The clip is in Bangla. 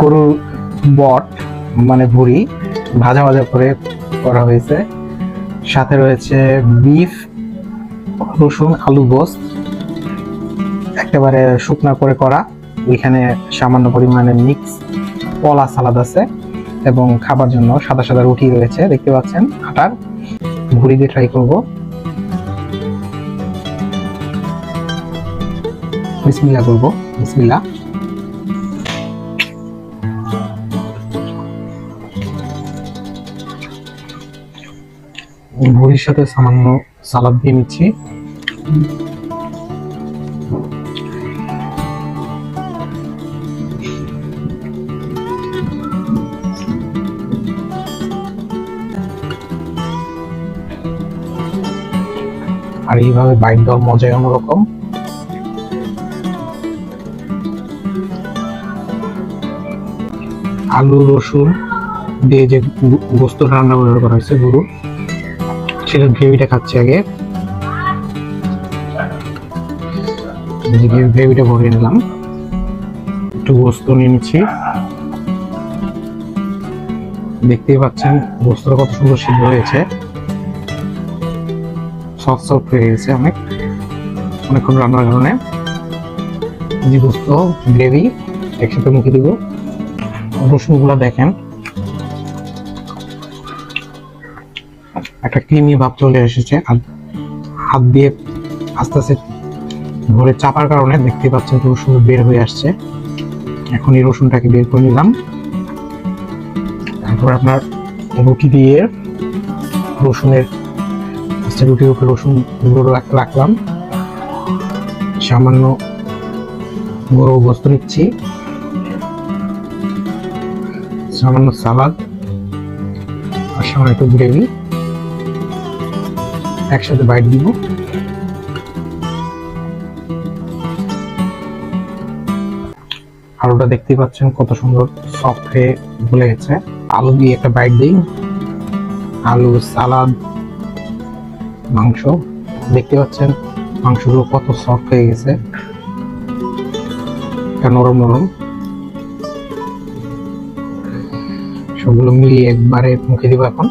গরুর বট মানে ভুড়ি, ভাজা ভাজা করে করা হয়েছে। সাথে রয়েছে বিফ, রসুন, আলু গোস্ত, একেবারে শুকনা করে করা। ওইখানে সামান্য পরিমাণে মিক্স কলা সালাদ আছে এবং খাবার জন্য সাদা সাদা রুটি রয়েছে, দেখতে পাচ্ছেন আটার। ভুড়ি দিয়ে ট্রাই করব। বিসমিল্লা করব বিসমিল্লা ভুড়ির সাথে সামান্য সালাদ দিয়ে নিচ্ছি। আর এইভাবে বাইট দেওয়ার মজাই অন্যরকম। আলু, রসুন দিয়ে যে গোস্ত রান্না ব্যবহার করা হয়েছে গরু সেটার গ্রেভিটা খাচ্ছি আগে। গ্রেভিটা ভরে নিলাম। একটু গোস্ত নিয়ে নিচ্ছি। দেখতেই পাচ্ছেন গোস্তটা কত সুন্দর সিদ্ধ হয়েছে। সফট সফট হয়ে গেছে অনেক। অনেকক্ষণ রান্নার কারণে। জি গোস্ত গ্রেভি, একসাথে মুখে দিব। রসুনগুলো দেখেন। একটা ক্রিমি ভাব চলে এসেছে আর হাত দিয়ে আস্তে আস্তে ধরে চাপার কারণে দেখতে পাচ্ছেন রসুন বের হয়ে আসছে। এখন এই রসুনটাকে বের করে নিলাম। তারপর আপনার রুটি দিয়ে রসুনের আচ্ছা রুটির উপরে রসুন গুঁড়ো রাখলাম। সামান্য গরু গোস্ত নিচ্ছি। সামান্য সালাদ। আর সামান্য একটু গ্রেভি। একসাথে বাইট দিব। আলুটা দেখতেই পাচ্ছেন কত সুন্দর সফট হয়ে গলে গেছে। আলু দিয়ে একটা বাইট দিই। আলু, সালাদ, মাংস। দেখতে পাচ্ছেন মাংসগুলো কত সফট হয়ে গেছে। নরম নরম। সবগুলো মিলিয়ে একবারে মুখে দিব এখন।